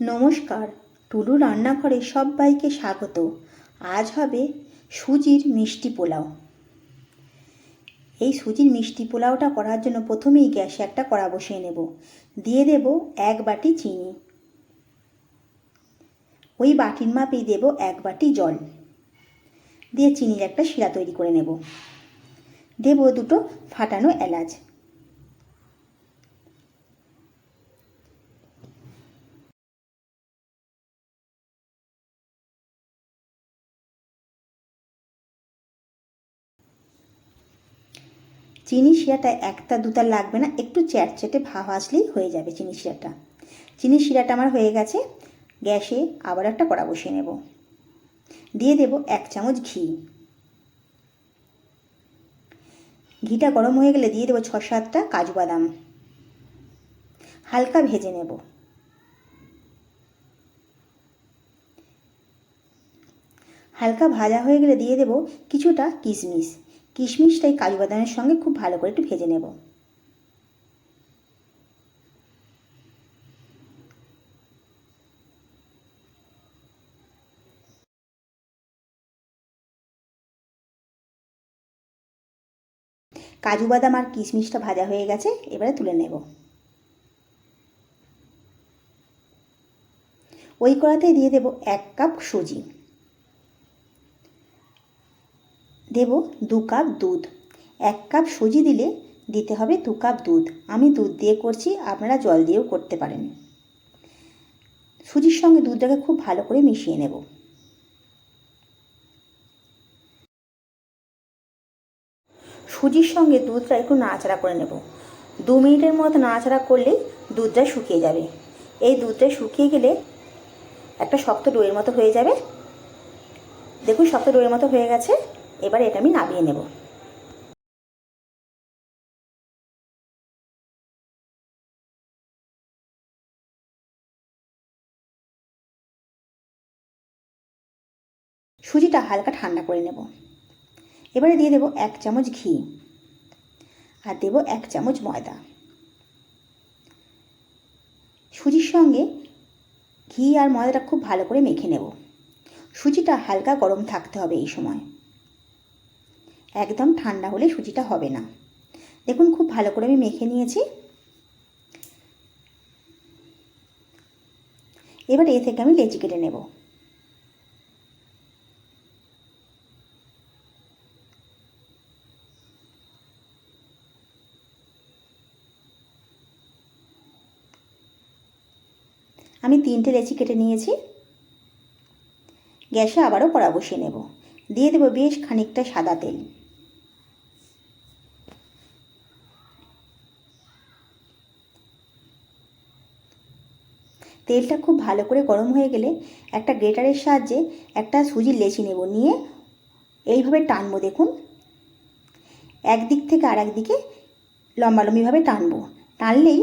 নমস্কার, টুলু রান্নাঘরে সবাইকে স্বাগত। আজ হবে সুজির মিষ্টি পোলাও। এই সুজির মিষ্টি পোলাওটা করার জন্য প্রথমেই গ্যাসে একটা কড়া বসিয়ে নেব। দিয়ে দেব এক বাটি চিনি। ওই বাটির মাপেই দেব এক বাটি জল। দিয়ে চিনির একটা শিরা তৈরি করে নেব। দেব দুটো ফাটানো এলাচ। চিনি শিরাটা একটা দুটা লাগবে না, একটু চ্যাটচ্যাটে ভাব আসলেই হয়ে যাবে চিনি শিরাটা। চিনি শিরাটা আমার হয়ে গেছে, গ্যাসে আবার একটা কড়া বসিয়ে নেব। দিয়ে দেব এক চামচ ঘি। ঘিটা গরম হয়ে গেলে দিয়ে দেবো ছ সাতটা কাজু বাদাম। হালকা ভেজে নেব। হালকা ভাজা হয়ে গেলে দিয়ে দেব কিছুটা কিশমিশ। কিশমিশটাই কাজু বাদামের সঙ্গে খুব ভালো করে একটু ভেজে নেব। কাজু বাদাম আর কিশমিশটা ভাজা হয়ে গেছে, এবারে তুলে নেব। ওই কড়াতে দিয়ে দেব এক কাপ সুজি। দেব দু কাপ দুধ। এক কাপ সুজি দিলে দিতে হবে দু কাপ দুধ। আমি দুধ দিয়ে করছি, আপনারা জল দিয়েও করতে পারেন। সুজির সঙ্গে দুধটাকে খুব ভালো করে মিশিয়ে নেব। সুজির সঙ্গে দুধটা একটু নাড়াচাড়া করে নেব। দু মিনিটের মতো নাড়াচাড়া করলেই দুধটা শুকিয়ে যাবে। এই দুধটা শুকিয়ে গেলে একটা শক্ত ডোয়ের মতো হয়ে যাবে। দেখুন, শক্ত ডোয়ের মতো হয়ে গেছে। এবার এটা আমি নামিয়ে নেব। সুজিটা হালকা ঠান্ডা করে নেব। এবারে দিয়ে দেব এক চামচ ঘি আর দেব এক চামচ ময়দা। সুজির সঙ্গে ঘি আর ময়দাটা খুব ভালো করে মেখে নেব। সুজিটা হালকা গরম থাকতে হবে এই সময়। একদম ঠান্ডা হলে সুজিটা হবে না। দেখুন খুব ভালো করে আমি মেখে নিয়েছি। এবার এ থেকে আমি লেচি কেটে নেব। আমি তিনটে লেচি কেটে নিয়েছি। গ্যাসে আবারও কড়া বসিয়ে নেব। দিয়ে দেবো বেশ খানিকটা সাদা তেল। তেলটা খুব ভালো করে গরম হয়ে গেলে একটা গ্রেটারের সাহায্যে একটা সুজির লেচি নেব, নিয়ে এইভাবে টানবো দেখুন। একদিক থেকে আর একদিকে লম্বালম্বিভাবে টানবো। টানলেই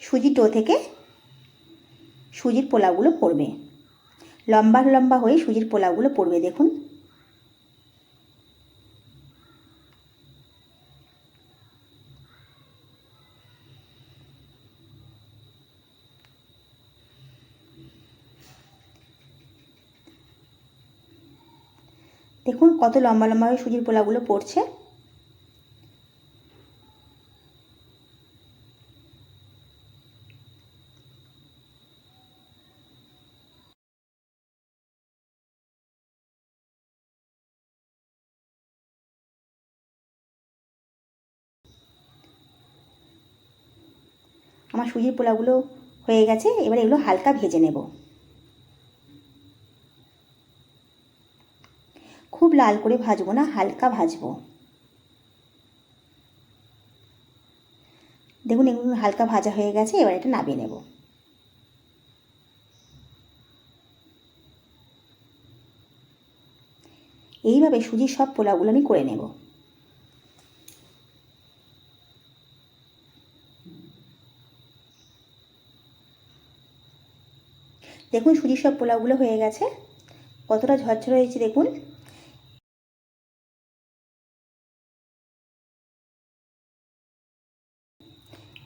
সুজি টো থেকে সুজির পোলাওগুলো পড়বে। লম্বা লম্বা হয়ে সুজির পোলাওগুলো পড়বে দেখুন। দেখুন কত লম্বা লম্বা হয়ে সুজির পোলাগুলো পড়ছে। আমার সুজির পোলাগুলো হয়ে গেছে, এবার এগুলো হালকা ভেজে নেব। খুব লাল করে ভাজবো না, হালকা ভাজবো। দেখুন, এগুলো হালকা ভাজা হয়ে গেছে, এবার এটা নামিয়ে নেব। এইভাবে সুজির সব পোলাওগুলো আমি করে নেব। দেখুন, সুজির সব পোলাওগুলো হয়ে গেছে। কতটা ঝরঝর হয়েছে, দেখুন।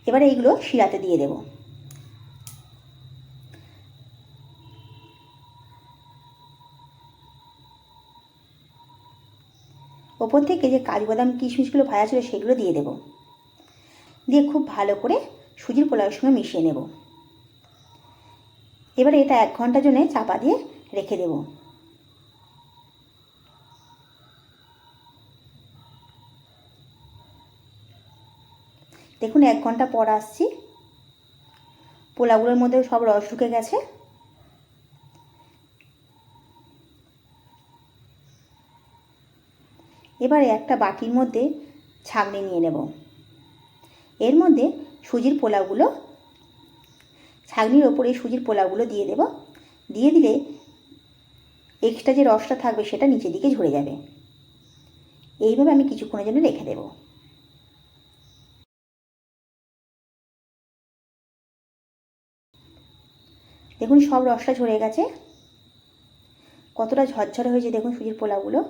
এবারে এইগুলো শিরাতে দিয়ে দেব। ওপর থেকে যে কাজু বাদাম কিশমিশগুলো ভাজা ছিল সেগুলো দিয়ে দেব। দিয়ে খুব ভালো করে সুজির পোলাওয়ের সঙ্গে মিশিয়ে নেব। এবারে এটা এক ঘণ্টার জন্যে চাপা দিয়ে রেখে দেবো। দেখুন, এক ঘণ্টা পর আসছি। পোলাগুলোর মধ্যে সব রস ঢুকে গেছে। এবারে একটা বাটির মধ্যে ছাগনি নিয়ে নেব। এর মধ্যে সুজির পোলাওগুলো ছাগনির ওপরে সুজির পোলাওগুলো দিয়ে দেব। দিয়ে দিলে এক্সট্রা যে রসটা থাকবে সেটা নিচের দিকে ঝরে যাবে। এইভাবে আমি কিছুক্ষণের জন্য রেখে দেব। দেখুন সব রসটা ঝরে গেছে। কতটা ঝরঝরে হয়েছে দেখুন সুজির পোলাওগুলো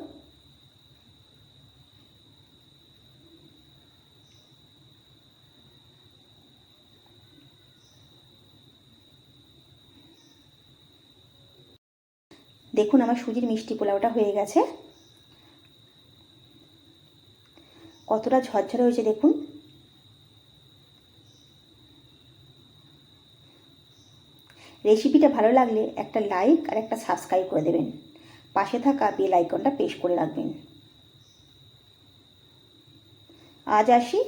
দেখুন আমার সুজির মিষ্টি পোলাওটা হয়ে গেছে। কতটা ঝরঝরে হয়েছে দেখুন। রেসিপিটা ভালো লাগলে একটা লাইক আর একটা সাবস্ক্রাইব করে দেবেন। পাশে থাকা বেল আইকনটা পেশ করে রাখবেন। আজ আসি